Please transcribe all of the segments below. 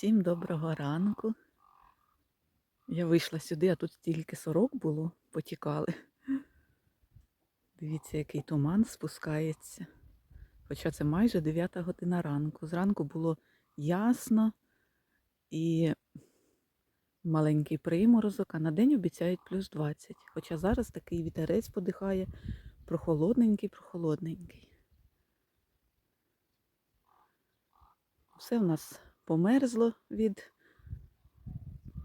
Всім доброго ранку. Я вийшла сюди, а тут стільки сорок було, потікали. Дивіться, який туман спускається. Хоча це майже 9 година ранку. Зранку було ясно і маленький приморозок, а на день обіцяють плюс 20. Хоча зараз такий вітерець подихає, прохолодненький, прохолодненький. Все в нас померзло від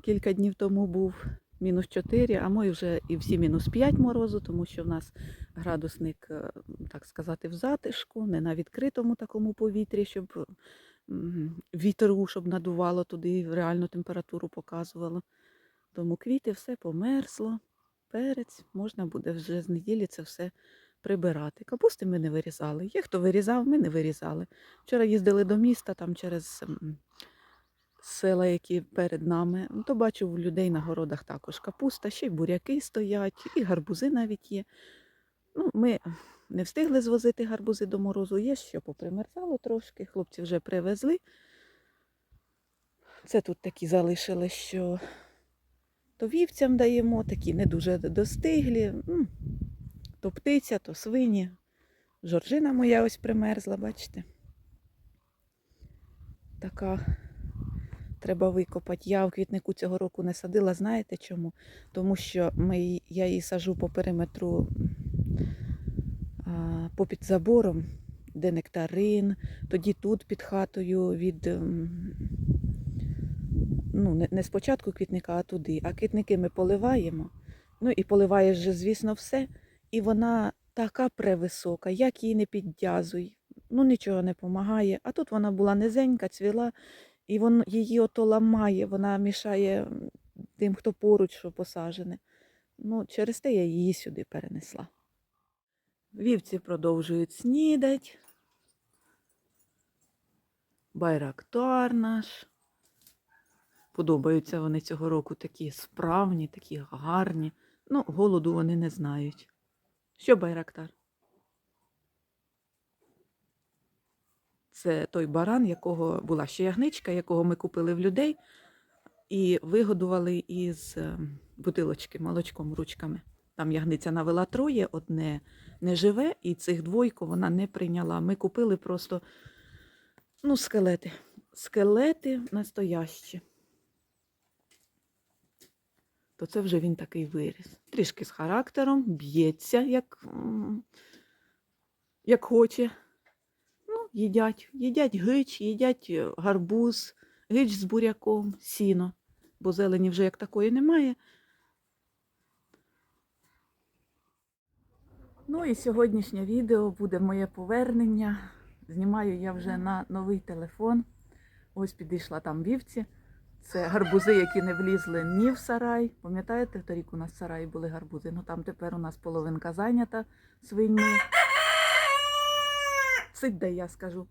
кілька днів тому був мінус 4, а мой вже і всі мінус 5 морозу, тому що в нас градусник, е, так сказати, в затишку, не на відкритому такому повітрі, щоб м, вітру, щоб надувало туди, реальну температуру показувало. Тому квіти все померзло, перець, можна буде вже з неділі це все прибирати. Капусти ми не вирізали. Є хто вирізав, ми не вирізали. Вчора їздили до міста там через села, які перед нами. Ну, То бачу у людей на городах також капуста, ще й буряки стоять, і гарбузи навіть є. Ну, ми не встигли звозити гарбузи до морозу, є що попримерзало трошки. Хлопці вже привезли. Це тут такі залишили, що то вівцям даємо, такі не дуже достиглі. То птиця, то свині. Жоржина моя ось примерзла, бачите. Така треба викопати. Я в квітнику цього року не садила, знаєте чому? Тому що ми, я її сажу по периметру попід забором, де нектарин, тоді тут під хатою від. ем, Ну, не, спочатку квітника, а туди. А квітники ми поливаємо. Ну і поливаєш же, звісно, все. І вона така превисока, як її не піддязуй. Ну, нічого не допомагає. А тут вона була низенька, цвіла, і вон, її ото ламає, вона мішає тим, хто поруч, що посажене. Ну, через те я її сюди перенесла. Вівці продовжують снідать. Байрактар наш. Подобаються вони цього року такі справні, такі гарні. Ну, голоду вони не знають. Що Байрактар? Це той баран, якого була ще ягничка, якого ми купили в людей і вигодували із е, бутилочки молочком ручками. Там ягниця навела троє, одне не живе, і цих двойко вона не прийняла. Ми купили просто ну, скелети. Скелети настоящі. То це вже він такий виріс. Трішки з характером, б'ється, як, як хоче. Їдять. Їдять гич, їдять е, гарбуз, гич з буряком, сіно, бо зелені вже як такої немає. Ну і сьогоднішнє відео буде моє повернення. Знімаю я вже на новий телефон. Ось підійшла там вівці. Це гарбузи, які не влізли ні в сарай. Пам'ятаєте, торік у нас в сараї були гарбузи. Ну там тепер у нас половинка зайнята свиньми. Сидь, де я скажу.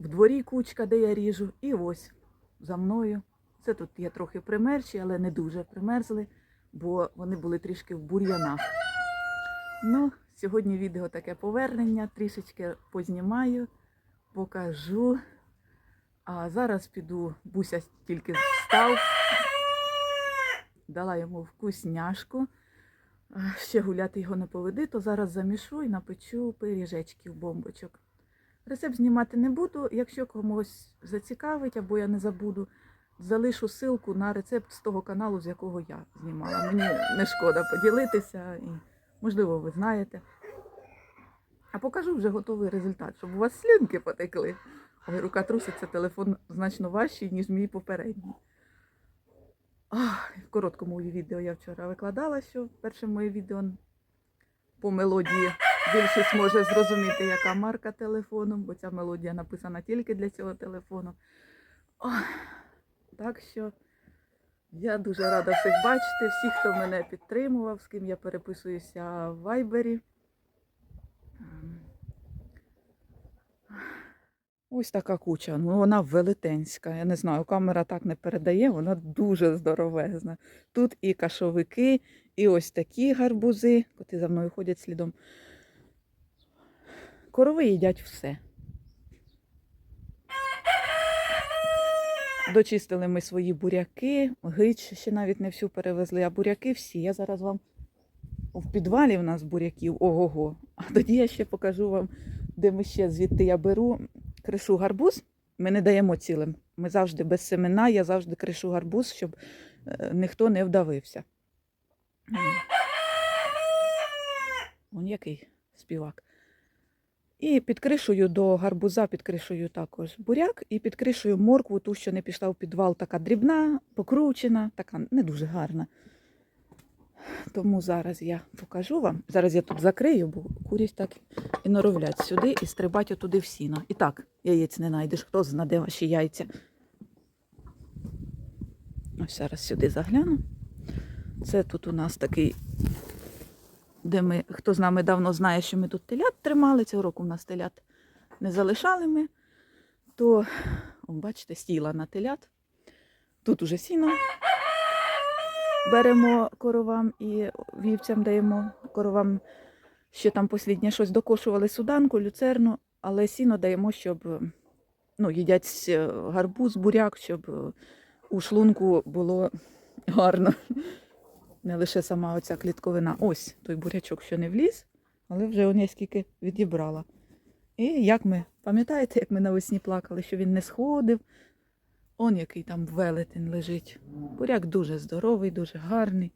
В дворі кучка, де я ріжу, і ось за мною. Це тут є трохи примерші, але не дуже примерзли, бо вони були трішки в бур'янах. Ну, сьогодні відео таке повернення, трішечки познімаю, покажу. А зараз піду, Буся тільки встав, дала йому вкусняшку. Ще гуляти його не поведи, то зараз замішу і напечу пиріжечків, бомбочок. Рецепт знімати не буду. Якщо комусь зацікавить або я не забуду, залишу ссылку на рецепт з того каналу, з якого я знімала. Мені не шкода поділитися, і, можливо, ви знаєте. А покажу вже готовий результат, щоб у вас слюнки потекли. Ой, рука труситься, телефон значно важчий, ніж мій попередній. В короткому відео я вчора викладала, що перше моє відео по мелодії більшість може зрозуміти, яка марка телефону, бо ця мелодія написана тільки для цього телефону. Так що я дуже рада всіх бачити, всіх, хто мене підтримував, з ким я переписуюся в Вайбері. Ось така куча. Ну, вона велетенська. Я не знаю, камера так не передає, вона дуже здоровезна. Тут і кашовики, і ось такі гарбузи, коти за мною ходять слідом. Корови їдять все. Дочистили ми свої буряки, гич ще навіть не всю перевезли, а буряки всі. Я зараз вам в підвалі в нас буряків ого-го. А тоді я ще покажу вам, де ми ще звідти я беру кришу гарбуз. Ми не даємо цілим. Ми завжди без семена, я завжди кришу гарбуз, щоб е, ніхто не вдавився. Он який співак. І під кришею до гарбуза, під кришею також буряк, і під кришею моркву, ту, що не пішла в підвал, така дрібна, покручена, така не дуже гарна. Тому зараз я покажу вам. Зараз я тут закрию, бо курять так і норовлять сюди і стрибать отуди в сіно. І так, яєць не знайдеш, хто знаде ваші яйця. Ось зараз сюди загляну. Це тут у нас такий де ми, хто з нами давно знає, що ми тут телят тримали, цього року в нас телят не залишали ми, то, бачите, стіла на телят. Тут уже сіно беремо коровам і вівцям даємо коровам. Ще там посліднє щось докошували суданку, люцерну, але сіно даємо, щоб ну, їдять е, гарбуз, буряк, щоб е, у шлунку було гарно. Не лише сама оця клітковина. Ось той бурячок, що не вліз, але вже он я скільки відібрала. І як ми, пам'ятаєте, як ми навесні плакали, що він не сходив? Он який там велетень лежить. Буряк дуже здоровий, дуже гарний.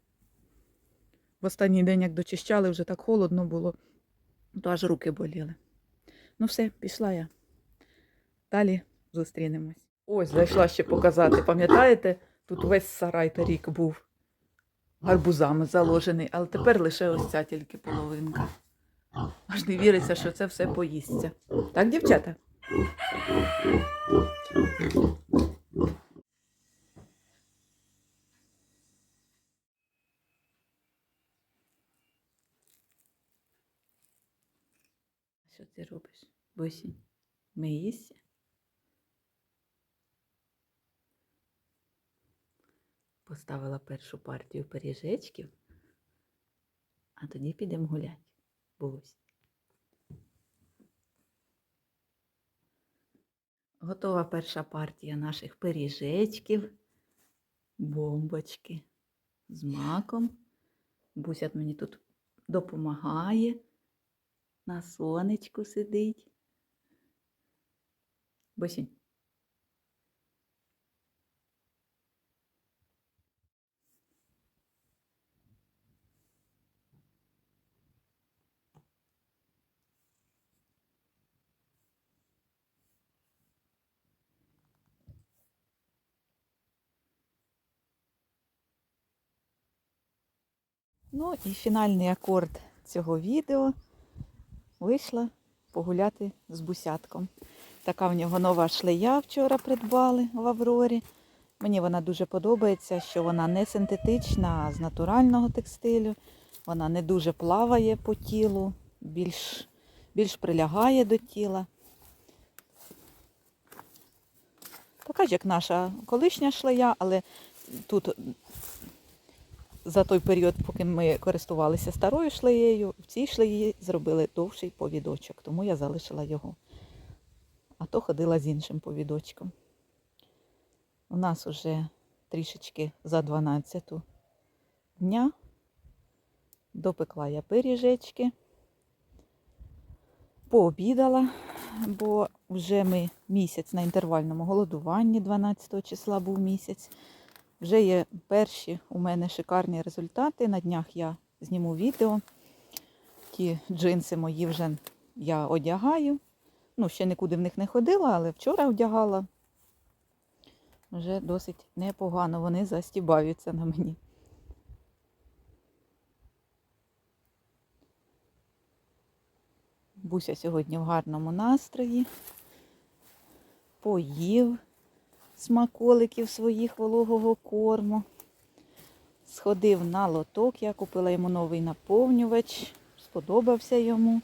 В останній день, як дочищали, вже так холодно було, то аж руки боліли. Ну все, пішла я. Далі зустрінемось. Ось, зайшла ще показати. Пам'ятаєте, тут весь сарай торік був гарбузами заложений, але тепер лише ось ця тільки половинка. Аж не віриться, що це все поїсться. Так, дівчата? Що ти робиш? Босінь? Миєшся? Поставила першу партію пиріжечків, а тоді підемо гуляти. Бусь. Готова перша партія наших пиріжечків, бомбочки з маком. Бусят мені тут допомагає, на сонечку сидить. Босінь. Ну і фінальний акорд цього відео вийшла погуляти з бусятком. Така в нього нова шлея вчора придбали в Аврорі. Мені вона дуже подобається, що вона не синтетична, а з натурального текстилю. Вона не дуже плаває по тілу, більш, більш прилягає до тіла. Така ж, як наша колишня шлея, але тут за той період, поки ми користувалися старою шлеєю, в цій шлеї зробили довший повідочок, тому я залишила його. А то ходила з іншим повідочком. У нас уже трішечки за 12 дня. Допекла я пиріжечки, пообідала, бо вже ми місяць на інтервальному голодуванні, 12 числа був місяць. Вже є перші у мене шикарні результати. На днях я зніму відео. Ті джинси мої вже я одягаю. Ну, ще нікуди в них не ходила, але вчора одягала. Вже досить непогано вони застібаються на мені. Буся сьогодні в гарному настрої. Поїв смаколиків своїх вологого корму. Сходив на лоток, я купила йому новий наповнювач, сподобався йому.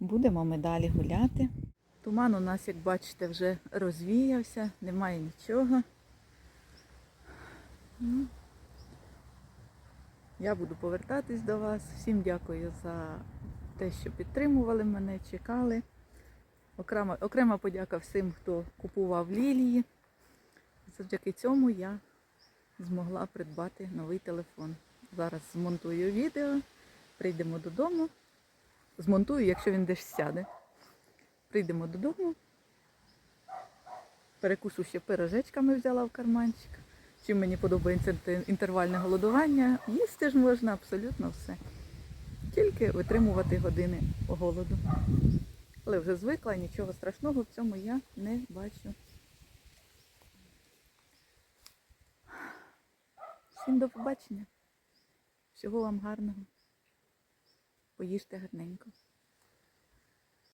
Будемо ми далі гуляти. Туман у нас, як бачите, вже розвіявся, немає нічого. Я буду повертатись до вас. Всім дякую за те, що підтримували мене, чекали. Окрема, окрема подяка всім, хто купував лілії. Завдяки цьому я змогла придбати новий телефон. Зараз змонтую відео, прийдемо додому. Змонтую, якщо він десь сяде. Прийдемо додому. Перекушу ще пирожечками взяла в карманчик. Чим мені подобається інтервальне голодування, їсти ж можна абсолютно все. Тільки витримувати години голоду. Але вже звикла, нічого страшного в цьому я не бачу. Всім до побачення. Всього вам гарного. Поїжте гарненько.